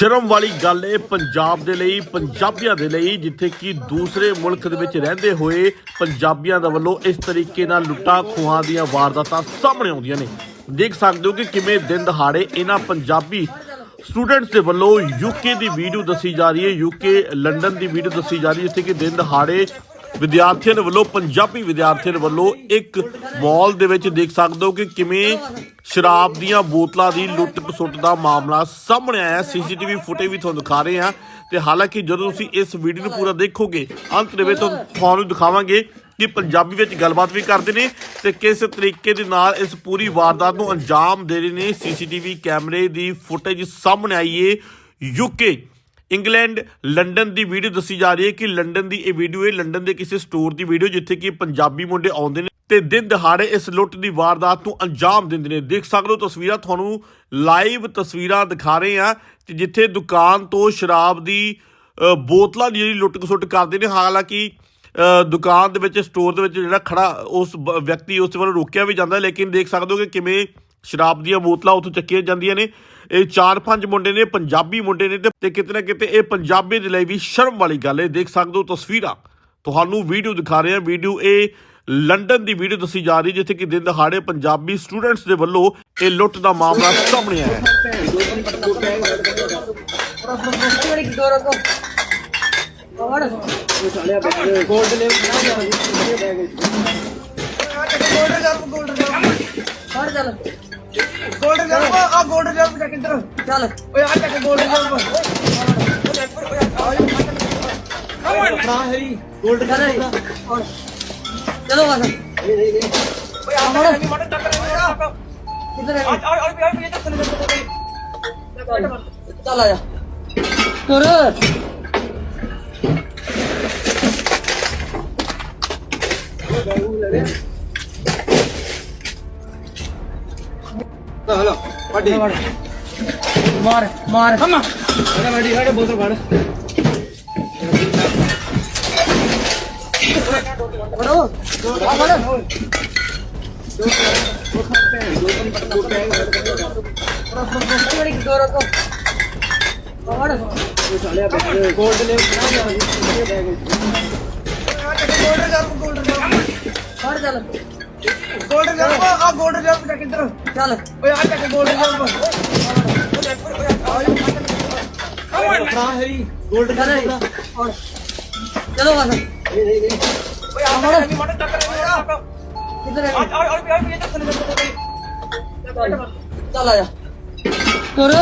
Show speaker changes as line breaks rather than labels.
ਸ਼ਰਮ ਵਾਲੀ ਗੱਲ ਏ, ਪੰਜਾਬ ਦੇ ਲਈ, ਪੰਜਾਬੀਆਂ ਦੇ ਲਈ, ਜਿੱਥੇ ਕਿ ਦੂਸਰੇ ਮੁਲਕ ਦੇ ਵਿੱਚ ਰਹਿੰਦੇ ਹੋਏ ਪੰਜਾਬੀਆਂ ਦਾ ਵੱਲੋਂ ਇਸ ਤਰੀਕੇ ਨਾਲ ਲੁੱਟਾਂ ਖੋਹਾਂ ਦੀਆਂ ਵਾਰਦਾਤਾਂ ਸਾਹਮਣੇ ਆਉਂਦੀਆਂ ਨੇ। ਦੇਖ ਸਕਦੇ ਹੋ ਕਿ ਕਿਵੇਂ ਦਿਨ ਦਹਾੜੇ ਇਹਨਾਂ ਪੰਜਾਬੀ ਸਟੂਡੈਂਟਸ ਦੇ ਵੱਲੋਂ ਯੂਕੇ ਦੀ ਵੀਡੀਓ ਦੱਸੀ ਜਾ ਰਹੀ ਹੈ ਯੂਕੇ ਲੰਡਨ ਦੀ ਵੀਡੀਓ ਦੱਸੀ ਜਾ ਰਹੀ ਹੈ ਜਿੱਥੇ ਕਿ ਦਿਨ ਦਹਾੜੇ ਵਿਦਿਆਰਥੀਆਂ ਦੇ ਵੱਲੋਂ, ਪੰਜਾਬੀ ਵਿਦਿਆਰਥੀਆਂ ਦੇ ਵੱਲੋਂ ਇੱਕ ਮਾਲ ਦੇ ਵਿੱਚ ਦੇਖ ਸਕਦੇ ਹੋ ਕਿ ਕਿਵੇਂ ਸ਼ਰਾਬ ਦੀਆਂ ਬੋਤਲਾਂ ਦੀ ਲੁੱਟ ਖਸੁੱਟ ਦਾ ਮਾਮਲਾ ਸਾਹਮਣੇ ਆਇਆ। ਸੀਸੀਟੀਵੀ ਫੁਟੇਜ ਵੀ ਤੁਹਾਨੂੰ ਦਿਖਾ ਰਹੇ ਹਾਂ ਤੇ ਹਾਲਾਂਕਿ ਜਦੋਂ ਤੁਸੀਂ ਇਸ ਵੀਡੀਓ ਨੂੰ ਪੂਰਾ ਦੇਖੋਗੇ, ਅੰਤ ਦੇ ਵਿੱਚ ਤੁਹਾਨੂੰ ਦਿਖਾਵਾਂਗੇ ਕਿ ਪੰਜਾਬੀ ਵਿੱਚ ਗੱਲਬਾਤ ਵੀ ਕਰਦੇ ਨੇ ਤੇ ਕਿਸ ਤਰੀਕੇ ਦੇ ਨਾਲ ਇਸ ਪੂਰੀ ਵਾਰਦਾਤ ਨੂੰ ਅੰਜਾਮ ਦੇ ਰਹੇ ਨੇ। ਸੀਸੀਟੀਵੀ ਕੈਮਰੇ ਦੀ ਫੁਟੇਜ ਸਾਹਮਣੇ ਆਈ ਏ। ਯੂਕੇ ਇੰਗਲੈਂਡ, ਲੰਡਨ ਦੀ ਵੀਡੀਓ ਦੱਸੀ ਜਾ ਰਹੀ ਹੈ ਕਿ ਲੰਡਨ ਦੀ ਇਹ ਵੀਡੀਓ ਹੈ ਲੰਡਨ ਦੇ ਕਿਸੇ ਸਟੋਰ ਦੀ ਵੀਡੀਓ ਜਿੱਥੇ ਕਿ ਪੰਜਾਬੀ ਮੁੰਡੇ ਆਉਂਦੇ ਨੇ ਤੇ ਦਿਨ ਦਿਹਾੜੇ ਇਸ ਲੁੱਟ ਦੀ ਵਾਰਦਾਤ ਨੂੰ ਅੰਜਾਮ ਦਿੰਦੇ ਨੇ। ਦੇਖ ਸਕਦੇ ਹੋ ਤਸਵੀਰਾਂ, ਤੁਹਾਨੂੰ ਲਾਈਵ ਤਸਵੀਰਾਂ ਦਿਖਾ ਰਹੇ ਆ ਕਿ ਜਿੱਥੇ ਦੁਕਾਨ ਤੋਂ ਸ਼ਰਾਬ ਦੀ ਬੋਤਲਾਂ ਦੀ ਜਿਹੜੀ ਲੁੱਟ ਖਸੁੱਟ ਕਰਦੇ ਨੇ। ਹਾਲਾਂਕਿ ਦੁਕਾਨ ਦੇ ਵਿੱਚ ਸਟੋਰ ਦੇ ਵਿੱਚ ਜਿਹੜਾ ਖੜਾ ਉਸ ਵਿਅਕਤੀ ਉਸ ਵੱਲੋਂ ਰੋਕਿਆ ਵੀ ਜਾਂਦਾ, ਲੇਕਿਨ ਦੇਖ ਸਕਦੇ ਹੋ ਕਿ ਕਿਵੇਂ ਸ਼ਰਾਬ ਦੀਆਂ ਬੋਤਲਾਂ ਉੱਥੋਂ ਚੱਕੀਆਂ ਜਾਂਦੀਆਂ ਨੇ। ਇਹ ਚਾਰ ਪੰਜ ਮੁੰਡੇ ਨੇ ਪੰਜਾਬੀ ਮੁੰਡੇ ਨੇ ਤੇ- ਕਿਤੇ ਨਾ ਕਿਤੇ ਇਹ ਪੰਜਾਬੀ ਦੇ ਲਈ ਵੀ ਸ਼ਰਮ ਵਾਲੀ ਗੱਲ ਹੈ। ਦੇਖ ਸਕਦੇ ਹੋ ਤਸਵੀਰਾਂ। ਤੁਹਾਨੂੰ ਵੀਡੀਓ ਦਿਖਾ ਰਹੇ ਹਾਂ। ਵੀਡੀਓ ਇਹ ਲੰਡਨ ਦੀ ਵੀਡੀਓ ਦੱਸੀ ਜਾ ਰਹੀ ਜਿੱਥੇ ਕਿ ਦਿਨ ਦਹਾੜੇ ਪੰਜਾਬੀ ਸਟੂਡੈਂਟਸ ਦੇ ਵੱਲੋਂ ਇਹ ਲੁੱਟ ਦਾ ਮਾਮਲਾ ਸਾਹਮਣੇ ਆਇਆ ਹੈ।
ਬੜੀ ਗੋਰ ਕੋ ਹੋਰ
ਗੋਲਡ ਲੈ
ਗੋਲਡ ਜਰ ਗੋਲਡ ਜਰ ਹੋਰ ਚੱਲ
ਗੋਲਡ ਲੈ ਆ ਗੋਲਡ ਲੈ ਬਟਾ ਕਿੱਧਰ
ਚੱਲ
ਓਏ ਆ ਚੱਕ ਗੋਲਡ ਲੈ ਨਾ ਹਰੀ ਗੋਲਡ
ਚੱਲ ਹੋਰ ਚਲੋ ਬਸ
ਓਏ ਆ ਮੜਾ ਨਹੀਂ ਮੜਾ ਚੱਕ ਰਿਹਾ
ਕਿੱਧਰ ਹੈ
ਆ ਆ ਆ ਵੀ ਆ ਵੀ ਚੱਕ ਲੈ
ਚੱਲ ਆ ਜਾ ਤੁਰ
ਹਲੋ
ਆ
ਗੋਲਡ ਲੈ ਲੈ
ਹੋਰ ਚੱਲ
ਗੋਲਡ ਲੈ ਲੈ ਕਿੱਧਰ
ਚੱਲ
ਓਏ ਆ ਚੱਕ ਗੋਲਡ ਲੈ ਨਾ ਹਰੀ ਗੋਲਡ
ਚੱਲ
ਲੈ
ਹੋਰ ਚਲੋ ਬਸ।
ਓਏ ਆ ਮੜਾ ਨਹੀਂ ਮੜਾ ਚੱਕ ਰਿਹਾ
ਕਿੱਧਰ
ਆ
ਹੈ
ਆ ਵੀ ਆ ਵੀ ਚੱਕ ਲੈ
ਚੱਲ ਆ ਜਾ। ਤੁਰ।